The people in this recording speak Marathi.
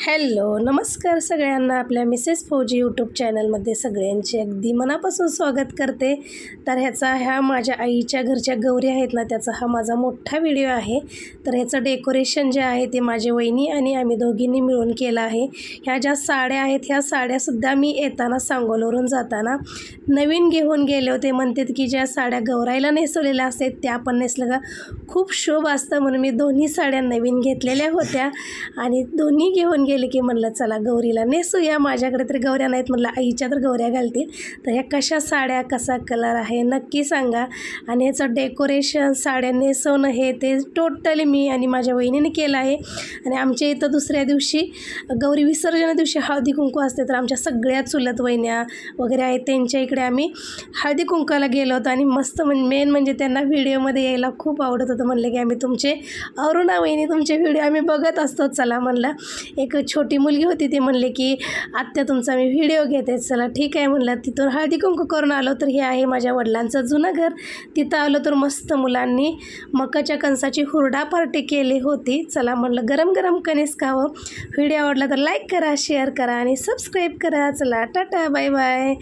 हॅलो नमस्कार सगळ्यांना आपल्या मिसेस फौजी यूट्यूब चॅनलमध्ये सगळ्यांचे अगदी मनापासून स्वागत करते. तर ह्याचा ह्या माझ्या आईच्या घरच्या गौरी आहेत ना त्याचा हा माझा मोठा व्हिडिओ आहे. तर ह्याचं डेकोरेशन जे आहे ते माझे वहिनी आणि आम्ही दोघींनी मिळून केलं आहे. ह्या ज्या साड्या आहेत ह्या साड्यासुद्धा मी येताना सांगोलवरून जाताना नवीन घेऊन गेले होते. म्हणतात की ज्या साड्या गौराईला नेसवलेल्या असतात त्या पण नेसलं का? खूप शुभ असतं म्हणून मी दोन्ही साड्या नवीन घेतलेल्या होत्या आणि दोन्ही घेऊन गेले की म्हणलं चला गौरीला नेसूया माझ्याकडे तर गौऱ्या नाहीत. म्हणलं आईच्या तर गौऱ्या घालतील. तर ह्या कशा साड्या कसा कलर आहे नक्की सांगा. आणि ह्याचं डेकोरेशन साड्या नेसवणं हे ते टोटली मी आणि माझ्या वहिनीने केलं आहे. आणि आमच्या इथं दुसऱ्या दिवशी गौरी विसर्जना दिवशी हळदी कुंकू असते तर आमच्या सगळ्या चुलत वहिन्या वगैरे आहेत त्यांच्या इकडे आम्ही हळदी कुंकाला गेलो होतो. आणि मस्त म्हण मेन म्हणजे त्यांना व्हिडिओमध्ये यायला खूप आवडत होतं. म्हणलं की आम्ही तुमचे अरुणा वहिनी तुमचे व्हिडिओ आम्ही बघत असतो. चला म्हणलं एक छोटी मुलगी होती ती म्हणले की आत्या तुमचा मी व्हिडिओ घेते चला ठीक आहे म्हणलं. तिथून हळदी कुंकू करून आलो तर हे आहे माझ्या वडिलांचं जुनं घर. तिथं आलो तर मस्त मुलांनी मकाच्या कणसाची हुरडा पार्टी केली होती. चला म्हणलं गरम गरम कणीस खावं. व्हिडिओ आवडला तर लाईक करा शेअर करा आणि सबस्क्राईब करा. चला टाटा बाय बाय